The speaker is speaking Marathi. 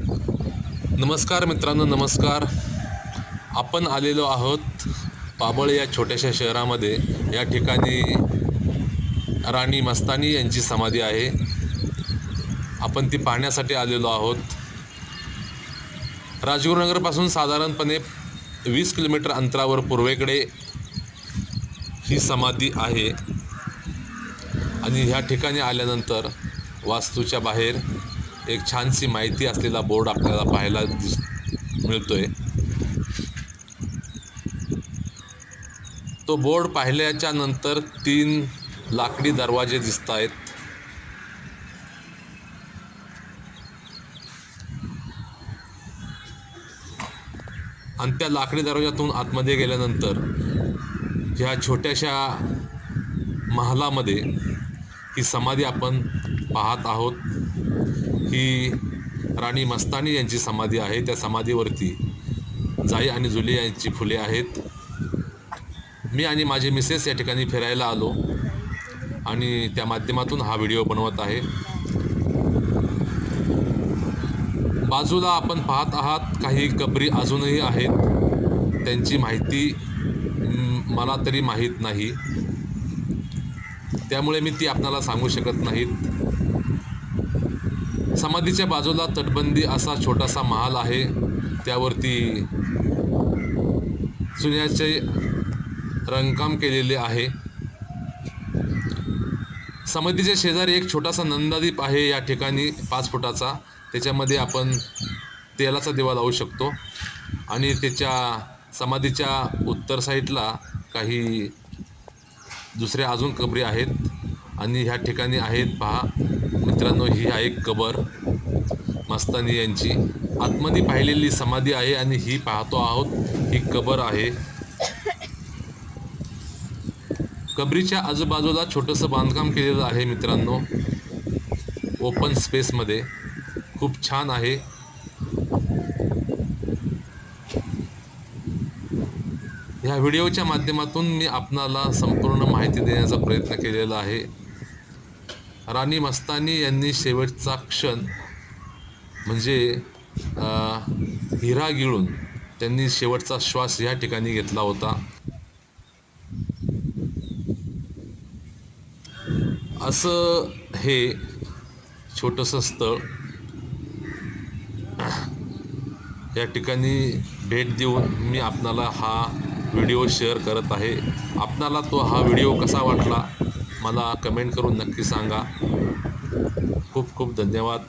नमस्कार मित्रांनो नमस्कार. आपण आलेलो आहोत पाबळ या छोट्याशा शहरामध्ये. या ठिकाणी राणी मस्तानी यांची समाधी आहे. आपण ती पाहण्यासाठी आलेलो आहोत. राजगुरुनगरपासून साधारणपणे वीस किलोमीटर अंतरावर पूर्वेकडे ही समाधी आहे. आणि ह्या ठिकाणी आल्यानंतर वास्तूच्या बाहेर एक छानशी माहिती असलेला बोर्ड आपल्याला पाहायला दिस मिळतोय. तो बोर्ड पाहिल्याच्या नंतर तीन लाकडी दरवाजे दिसत आहेत आणि त्या लाकडी दरवाजातून आतमध्ये गेल्यानंतर ह्या छोट्याशा महालामध्ये ही समाधी आपण पाहत आहोत. ही राणी मस्तानी यांची समाधी आहे. त्या समाधीवरती जाई आणि जुली यांची फुले आहेत. मी आणि माझे मिसेस या ठिकाणी फिरायला आलो आणि त्या माध्यमातून हा व्हिडिओ बनवत आहे. बाजूला आपण पाहत आहात काही कबरी अजूनही आहेत. त्यांची माहिती मला तरी माहीत नाही. त्यामुळे मी ती आपणाला सांगू शकत नाहीत. समाधीच्या बाजूला तटबंदी असा छोटासा महाल आहे. त्यावरती चुन्याचे रंगकाम केलेले आहे. समाधीच्या शेजारी एक छोटासा नंदादीप आहे या ठिकाणी पाच फुटाचा. त्याच्यामध्ये आपण तेलाचा दिवा लावू शकतो. आणि त्याच्या समाधीच्या उत्तर साईडला काही दुसऱ्या अजून कबरी आहेत. आणि ह्या ठिकाणी आहेत पहा मित्रांनो ही आहे कबर. मस्तानी यांची. आतमध्ये पाहिलेली समाधी आहे आणि ही पाहतो आहोत ही कबर आहे. कबरीच्या आजूबाजूला छोटंसं बांधकाम केलेलं आहे मित्रांनो. ओपन स्पेसमध्ये खूप छान आहे. ह्या व्हिडिओच्या माध्यमातून मी आपणाला संपूर्ण माहिती देण्याचा प्रयत्न केलेला आहे. राणी मस्तानी यांनी शेवटचा क्षण म्हणजे हिरा गिळून त्यांनी शेवटचा श्वास या ठिकाणी घेतला होता. असं हे छोटंसं स्थळ या ठिकाणी भेट देऊन मी आपणाला हा व्हिडिओ शेअर करत आहे. आपणाला तो हा व्हिडिओ कसा वाटला? मला कमेंट करून नक्की सांगा. खूप खूप धन्यवाद.